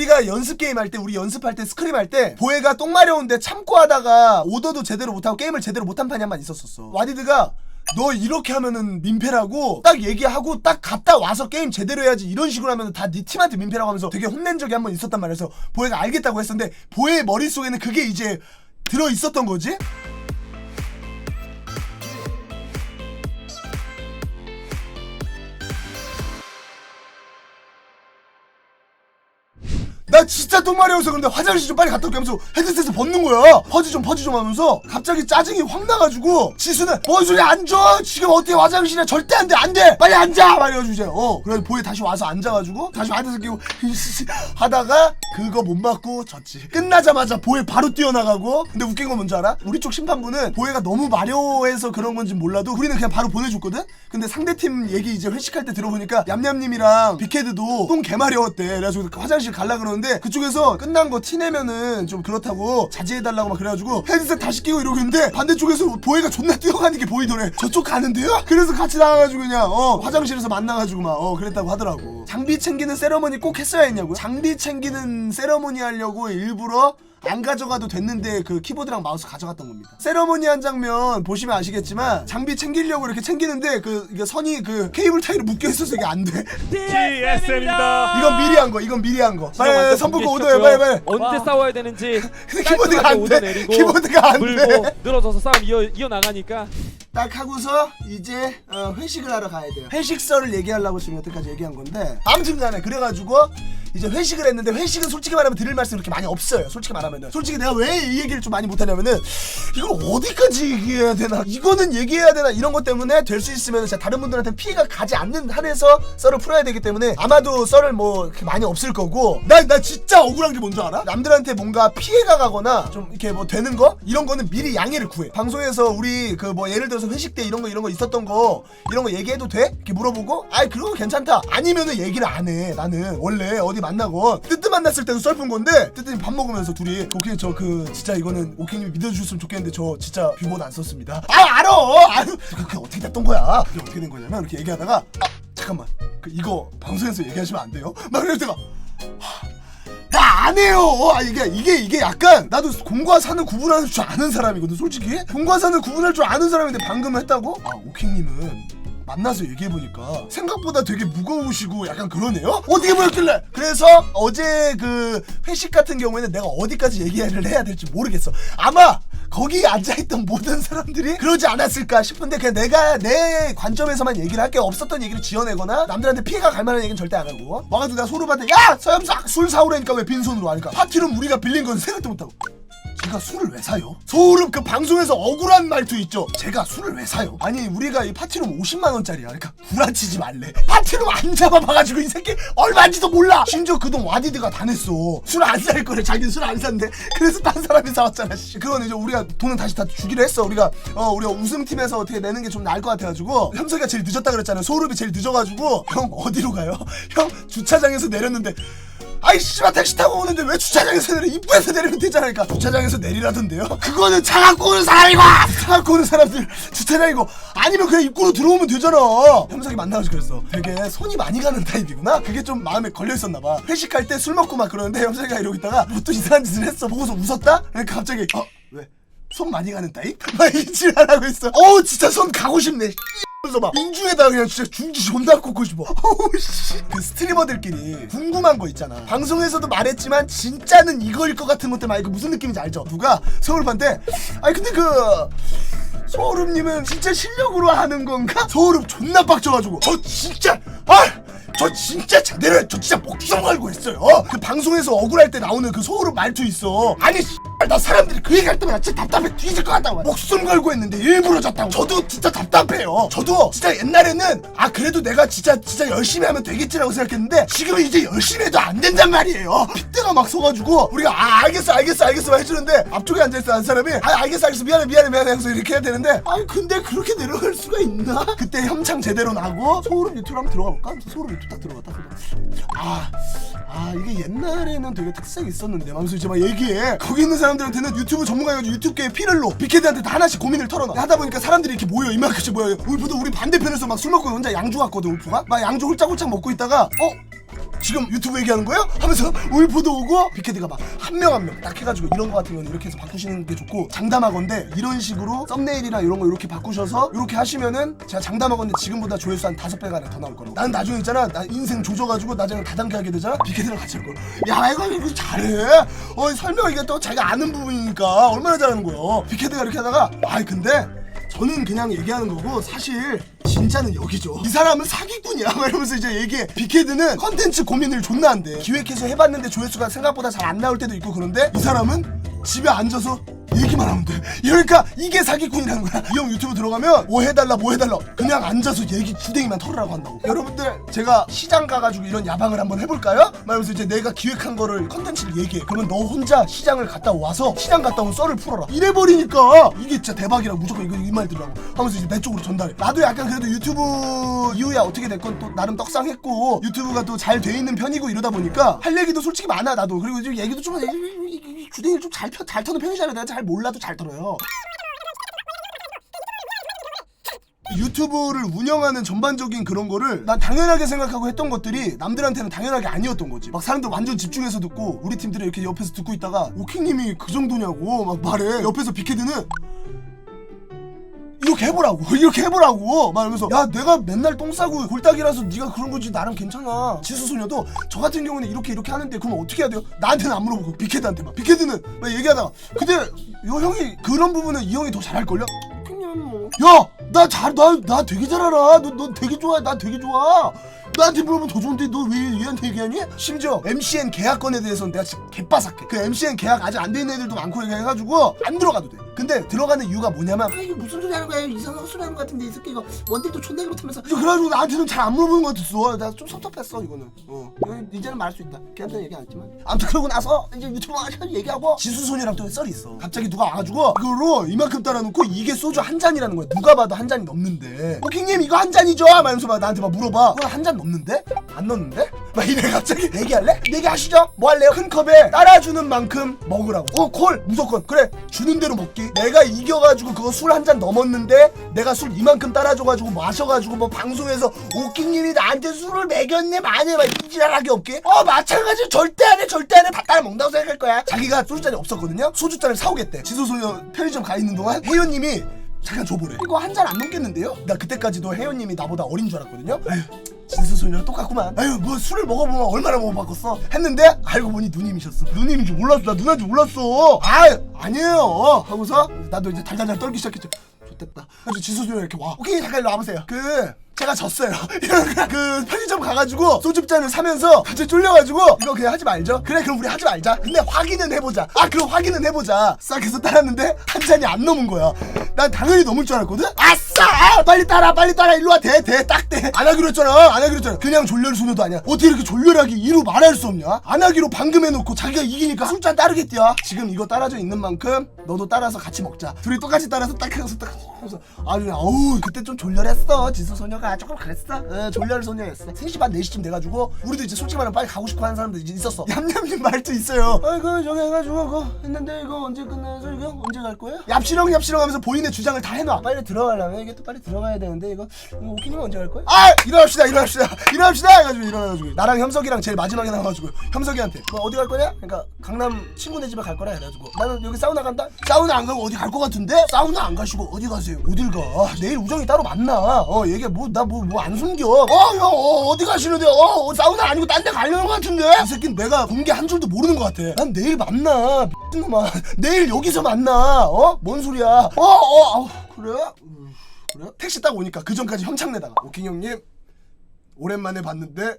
우리가 연습 게임 할 때 우리 연습할 때 스크림 할 때 보혜가 똥 마려운데 참고 하다가 오더도 제대로 못하고 게임을 제대로 못한 판이 한 번 있었었어. 와디드가 너 이렇게 하면은 민폐라고 딱 얘기하고 딱 갔다 와서 게임 제대로 해야지 이런 식으로 하면 다 네 팀한테 민폐라고 하면서 되게 혼낸 적이 한 번 있었단 말이야. 그래서 보혜가 알겠다고 했었는데 보혜의 머릿속에는 그게 이제 들어 있었던 거지 나 진짜 똥 마려워서 근데 화장실 좀 빨리 갔다 올게 하면서 헤드셋을 벗는 거야. 퍼지 좀 퍼지 좀 하면서 갑자기 짜증이 확 나가지고 지수는 뭔 소리 앉아 지금 어떻게 화장실이야? 절대 안 돼 안 돼! 빨리 앉아! 말해가지고 이제 어. 그래서 보에 다시 와서 앉아가지고 다시 헤드셋 끼고 하다가 그거 못 맞고 졌지. 끝나자마자 보에 바로 뛰어나가고 근데 웃긴 건 뭔지 알아? 우리 쪽 심판부는 보혜가 너무 마려워해서 그런 건지 몰라도 우리는 그냥 바로 보내줬거든? 근데 상대팀 얘기 이제 회식할 때 들어보니까 얌얌님이랑 빅헤드도 똥 개마려웠대. 그래가지고 화장실 갈라 그러는데 그쪽에서 끝난 거 티내면은 좀 그렇다고 자제해달라고 막 그래가지고 헤드셋 다시 끼고 이러고 있는데 반대쪽에서 보혜가 존나 뛰어가는 게 보이더래 저쪽 가는데요? 그래서 같이 나가가지고 그냥 어 화장실에서 만나가지고 막 어 그랬다고 하더라고 장비 챙기는 세러머니 꼭 했어야 했냐고요? 장비 챙기는 세러머니 하려고 일부러 안 가져가도 됐는데 그 키보드랑 마우스 가져갔던 겁니다. 세러머니 한 장면 보시면 아시겠지만 장비 챙기려고 이렇게 챙기는데 그 이게 선이 그 케이블 타이로 묶여 있어서 이게 안 돼. GSM입니다. 이건 미리 한 거. 이건 미리 한 거. 빨리 공개시켰고요. 오더해 빨리 빨리. 언제 와. 싸워야 되는지 근데 키보드가 안 오더 돼. 내리고 키보드가 안 물고 돼. 늘어져서 싸움 이어 이어 나가니까 딱 하고서 이제 어, 회식을 하러 가야 돼요. 회식서를 얘기하려고 지금 여태까지 얘기한 건데 아무튼 간에 그래가지고 이제 회식을 했는데 회식은 솔직히 말하면 드릴 말씀 그렇게 많이 없어요. 솔직히 말하면은 솔직히 내가 왜 이 얘기를 좀 많이 못하냐면은 이걸 어디까지 얘기해야 되나 이거는 얘기해야 되나 이런 것 때문에 될 수 있으면 진짜 다른 분들한테 피해가 가지 않는 한에서 썰을 풀어야 되기 때문에 아마도 썰을 뭐 이렇게 많이 없을 거고 나 나 진짜 억울한 게 뭔지 알아? 남들한테 뭔가 피해가 가거나 좀 이렇게 뭐 되는 거 이런 거는 미리 양해를 구해. 방송에서 우리 그 뭐 예를 들어서 회식 때 이런 거 이런 거 있었던 거 이런 거 얘기해도 돼? 이렇게 물어보고 아이 그런 거 괜찮다. 아니면은 얘기를 안 해. 나는 원래 어디 만나건 뜨뜻 만났을 때도 썰픈 건데 뜨뜻이 밥 먹으면서 둘이 오케이 저 그 진짜 이거는 오케이님이 믿어주셨으면 좋겠는데 저 진짜 비번 안 썼습니다. 아 알아. 아유 그게 어떻게 됐던 거야? 그게 어떻게 된 거냐면 이렇게 얘기하다가 아 잠깐만 그 이거 방송에서 얘기하시면 안 돼요? 막 이럴 때가 나안 해요. 아, 이게 이게 이게 약간 나도 공과 사는 구분하는 줄 아는 사람이거든, 솔직히. 공과 사는 구분할 줄 아는 사람인데 방금 했다고? 아, 오킹님은 만나서 얘기해 보니까 생각보다 되게 무거우시고 약간 그러네요. 어떻게 보였길래? 그래서 어제 그 회식 같은 경우에는 내가 어디까지 얘기를 해야 될지 모르겠어. 아마 거기 앉아있던 모든 사람들이 그러지 않았을까 싶은데 그냥 내가 내 관점에서만 얘기를 할게 없었던 얘기를 지어내거나 남들한테 피해가 갈 만한 얘기는 절대 안 하고 와가지고 내가 소르한테 야 서염사 술 사오라니까 왜 빈손으로 하니까 파티룸 우리가 빌린 건 생각도 못하고 제가 술을 왜 사요? 소름 그 방송에서 억울한 말투 있죠. 제가 술을 왜 사요? 아니 우리가 이 파티룸 50만 원짜리야. 그러니까 구라치지 말래. 파티룸 안 잡아봐가지고 이 새끼 얼마인지도 몰라. 심지어 그 돈 와디드가 다 냈어. 술 안 살 거래. 자기는 술 안 산대. 그래서 딴 사람이 사왔잖아. 씨. 그건 이제 우리가 돈은 다시 다 주기로 했어. 우리가 어 우리가 우승팀에서 어떻게 내는 게 좀 나을 것 같아가지고 현석이가 제일 늦었다 그랬잖아요. 소름이 제일 늦어가지고 형 어디로 가요? 형 주차장에서 내렸는데. 아이 씨발 택시 타고 오는데 왜 주차장에서 내려? 입구에서 내리면 되잖아 그러니까. 주차장에서 내리라던데요? 그거는 차 갖고 오는 사람이고! 차 갖고 오는 사람들 주차장이고! 아니면 그냥 입구로 들어오면 되잖아! 현석이 만나가지고 그랬어. 되게 손이 많이 가는 타입이구나? 그게 좀 마음에 걸려있었나 봐. 회식할 때 술 먹고 막 그러는데 현석이가 이러고 있다가 뭐 또 이상한 짓을 했어. 보고서 웃었다? 그러니까 갑자기 어? 왜? 손 많이 가는 타입? 막 이질하라고 있어. 어우 진짜 손 가고 싶네 그래서 막 인중에다 그냥 진짜 중지 존나 꽂고 싶어. 어우 씨. 그 스트리머들끼리 궁금한 거 있잖아. 방송에서도 말했지만 진짜는 이거일 것 같은 것들 말고 무슨 느낌인지 알죠? 누가 서울반대 아니 근데 그 서울음님은 진짜 실력으로 하는 건가? 서울음 존나 빡쳐가지고 저 진짜 아! 저 진짜 제대로 해. 저 진짜 목숨 걸고 했어요. 그 방송에서 억울할 때 나오는 그 소름 말투 있어. 아니 나 사람들이 그 얘기할 때마다 진짜 답답해 뒤질 것 같다고. 목숨 걸고 했는데 일부러 졌다고. 저도 진짜 답답해요. 저도 진짜 옛날에는 아 그래도 내가 진짜 진짜 열심히 하면 되겠지라고 생각했는데 지금은 이제 열심히 해도 안 된단 말이에요. 핏대가 막 서가지고 우리가 아 알겠어 알겠어 알겠어 해주는데 앞쪽에 앉아있어 한 사람이 아 알겠어 알겠어 미안해 미안해 미안해 해서 이렇게 해야 되는데 아니 근데 그렇게 내려갈 수가 있나? 그때 협창 제대로 나고 소름 유튜브 한번 들어가 볼까? 소름 유튜브 딱 들어갔다 아, 아 이게 옛날에는 되게 특색이 있었는데 하면서 이제 막 얘기해. 거기 있는 사람들한테는 유튜브 전문가여가지고 유튜브계의 피를로 빅헤드한테 다 하나씩 고민을 털어놔. 하다 보니까 사람들이 이렇게 모여 이만큼씩 모여. 울프도 우리 반대편에서 막 술 먹고 혼자 양주 갔거든 울프가? 막 양주 홀짝홀짝 먹고 있다가 어? 지금 유튜브 얘기하는 거예요? 하면서 울보도 오고 빅헤드가 막 한 명 한 명 딱 해가지고 이런 거 같은 경우는 이렇게 해서 바꾸시는 게 좋고 장담하건데 이런 식으로 썸네일이나 이런 거 이렇게 바꾸셔서 이렇게 하시면은 제가 장담하건데 지금보다 조회수 한 다섯 배가 더 나올 거라고. 난 나중에 있잖아. 나 인생 조져가지고 나중에 다단계 하게 되잖아. 빅헤드랑 같이 할 거야 야 이거 이거 잘해? 어 설명 이게 또 자기가 아는 부분이니까 얼마나 잘하는 거야 빅헤드가 이렇게 하다가 아이 근데 저는 그냥 얘기하는 거고 사실 진짜는 여기죠. 이 사람은 사기꾼이야. 막 이러면서 이제 얘기해. 빅헤드는 컨텐츠 고민을 존나 한대. 기획해서 해봤는데 조회수가 생각보다 잘 안 나올 때도 있고 그런데 이 사람은 집에 앉아서 얘기만 하면 돼. 그러니까 이게 사기꾼이라는 거야. 이 형 유튜브 들어가면 뭐 해달라 뭐 해달라. 그냥 앉아서 얘기 주댕이만 털으라고 한다고. 여러분들 제가 시장 가가지고 이런 야방을 한번 해볼까요? 말하면서 이제 내가 기획한 거를 컨텐츠를 얘기해. 그러면 너 혼자 시장을 갔다 와서 시장 갔다 온 썰을 풀어라. 이래 버리니까 이게 진짜 대박이라고 무조건 이거 이 말 들으라고. 하면서 이제 내 쪽으로 전달해. 나도 약간 그래도 유튜브 이후에 어떻게 됐건 또 나름 떡상했고 유튜브가 또 잘 돼 있는 편이고 이러다 보니까 할 얘기도 솔직히 많아 나도. 그리고 이제 얘기도 좀 주댕이를 좀 잘 잘 터는 편이잖아요. 내가 잘 몰라도 잘 들어요. 유튜브를 운영하는 전반적인 그런 거를 난 당연하게 생각하고 했던 것들이 남들한테는 당연하게 아니었던 거지. 막 사람들 완전 집중해서 듣고 우리 팀들이 이렇게 옆에서 듣고 있다가 오킹님이 그 정도냐고 막 말해. 옆에서 빅헤드는 이렇게 해보라고 이렇게 해보라고 막 이러면서 야 내가 맨날 똥 싸고 골딱이라서 네가 그런 거지 나름 괜찮아 지수소녀도 저 같은 경우는 이렇게 이렇게 하는데 그럼 어떻게 해야 돼요? 나한테는 안 물어보고 빅헤드한테 막 빅헤드는 막 얘기하다가 근데 요 형이 그런 부분은 이 형이 더 잘할걸요? 야, 나 잘, 나, 나 되게 잘 알아. 너, 너 되게 좋아. 나 되게 좋아. 나한테 물어보면 더 좋은데 너 왜 얘한테 얘기하니? 심지어 MCN 계약건에 대해서는 내가 진짜 개빠삭해. 그 MCN 계약 아직 안 돼 있는 애들도 많고 해가지고 안 들어가도 돼. 근데 들어가는 이유가 뭐냐면 아 이게 무슨 소리 하는 거야 이상한 헛소리 하는 거 같은데 이 새끼 이거 원딜도 존나게 못하면서 그래가지고 나한테는 잘 안 물어보는 것 같았어. 나 좀 섭섭했어 이거는. 어. 이거 이제는 말할 수 있다. 걔한테는 얘기 안 했지만. 아무튼 그러고 나서 이제 유튜브 와서 얘기하고 지수소녀랑 또 썰이 있어. 갑자기 누가 와가지고 그거로 이만큼 따라놓고 이게 소주 한 잔이라는 거야. 누가 봐도 한 잔이 넘는데. 오킹님 이거 한 잔이죠? 막 이러면서 막 나한테 막 물어봐. 그거 한잔 넘는데? 안 넣는데? 막 이래 갑자기 얘기할래? 얘기하시죠? 뭐 할래요? 큰 컵에 따라주는 만큼 먹으라고. 어콜 무조건 그래 주는 대로 먹기. 내가 이겨가지고 그거 술 한 잔 넘었는데 내가 술 이만큼 따라줘가지고 마셔가지고 뭐 방송에서 오킹님이 나한테 술을 먹였네 많이 막 이지랄하게 없게. 어 마찬가지 절대 안해 절대 안해 다 따라 먹는다고 생각할 거야. 자기가 소주잔이 없었거든요. 소주잔을 사오겠대. 지소소녀 편의점 가 있는 동안 혜연님이 잠깐 줘보래. 이거 한 잔 안 넘겠는데요? 나 그때까지도 혜연님이 나보다 어린 줄 알았거든요. 에휴, 진수소녀랑 똑같구만. 아유 뭐 술을 먹어보면 얼마나 먹어봤겠어. 했는데 알고 보니 누님이셨어. 누님인 줄 몰랐어. 나 누나인 줄 몰랐어. 아 아니에요. 하고서 나도 이제 달달달 떨기 시작했죠. 좋됐다. 그래서 진수소녀 이렇게 와. 오케이 잠깐 일로 와보세요. 그 제가 졌어요. 그 편의점 가가지고 소주 잔을 사면서 갑자기 쫄려가지고 이거 그냥 하지 말죠. 그래 그럼 우리 하지 말자. 근데 확인은 해보자. 아 그럼 확인은 해보자. 싹 해서 따랐는데 한 잔이 안 넘은 거야. 난 당연히 넘을 줄 알았거든. 아싸! 빨리 따라 빨리 따라 일로 와 대 대 딱 대. 안 하기로 했잖아. 안 하기로 했잖아. 그냥 졸렬 소녀도 아니야. 어떻게 이렇게 졸렬하게 이루 말할 수 없냐? 안 하기로 방금 해놓고 자기가 이기니까 술잔 따르겠디야. 지금 이거 따라져 있는 만큼 너도 따라서 같이 먹자. 둘이 똑같이 따라서 딱 해서 딱 하면서 아주 어우 그때 좀 졸렬했어. 지수 소녀가 조금 그랬어. 어, 졸렬 소녀였어. 3시 반 4시쯤 돼가지고 우리도 이제 솔직히 말하면 빨리 가고 싶어 하는 사람들 이제 있었어. 얌얌님 말도 있어요. 아이고 저기 해가지고 그거 했는데 이거 언제 끝나서 이거 언제 갈 거예요? 얍시렁 얍시렁 하면서 본인의 주장을 다 해놔. 빨리 들어가려면 이게 또 빨리 들어가야 되는데 이거 이거 오키님 언제 갈 거예요? 아 일어납시다 일어납시다 일어납시다 해가지고 일어나가지고 나랑 협석이랑 제일 마지막에 나와가지고 협석이한테 뭐 어디 갈 거냐? 그러니까 강남 친구네 집에 갈 거라 해가지고 나는 여기 사우나 간다. 사우나 안 가고 어디 갈 거 같은데? 사우나 안 가시고 어디 가세요? 어딜 가? 내일 우정이 따로 만나. 어 얘기 뭐나 뭐 뭐 안 숨겨. 어형 어, 어디 가시는데? 어, 어 사우나 아니고 딴 데 가려는 거 같은데? 이 새끼는 내가 공개 한 줄도 모르는 것 같아. 난 내일 만나. 미친놈아. 내일 여기서 만나. 어? 뭔 소리야? 어 어. 어, 그래? 음, 그래? 택시 딱 오니까 그 전까지 형창내다가 오킹 형님 오랜만에 봤는데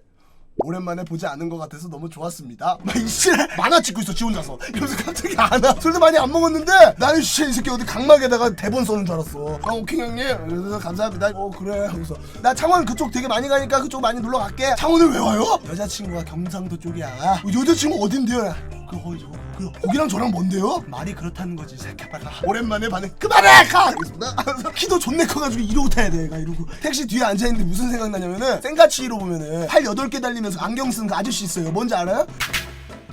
오랜만에 보지 않은 것 같아서 너무 좋았습니다. 막 이씨 만화 찍고 있어 지 혼자서. 이러면서 갑자기 안 와. 술도 많이 안 먹었는데 나는 씨 이 새끼 어디 강막에다가 대본 써는 줄 알았어. 아 오킹 형님 그래서 감사합니다. 어 그래 하면서 나 창원 그쪽 되게 많이 가니까 그쪽 많이 놀러 갈게. 창원을 왜 와요? 여자친구가 경상도 쪽이야. 어, 여자친구 어딘데요? 그 어디 저그 거기랑 저랑 뭔데요? 말이 그렇다는 거지 새끼발라 오랜만에 반응 그만해! 가! 알겠습니다. 키도 존내 커가지고 이러고 타야 돼 얘가 이러고. 택시 뒤에 앉아있는데 무슨 생각나냐면은 생가치로 보면은 팔 8개 달리면서 안경 쓴 그 아저씨 있어요. 뭔지 알아요?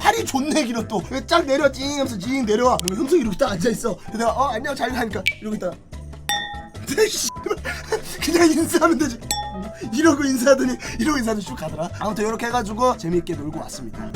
팔이 존내 길어 또쫙 내려 찡 하면서 찡 내려와. 그리고 흠석이 이렇게 딱 앉아있어. 그래서 내가 어 안녕 잘 가니까. 이러고 있다가 근데 씨 그냥 인사하면 되지. 이러고 인사하더니 이러고 인사하더니 쭉 가더라. 아무튼 이렇게 해가지고 재밌게 놀고 왔습니다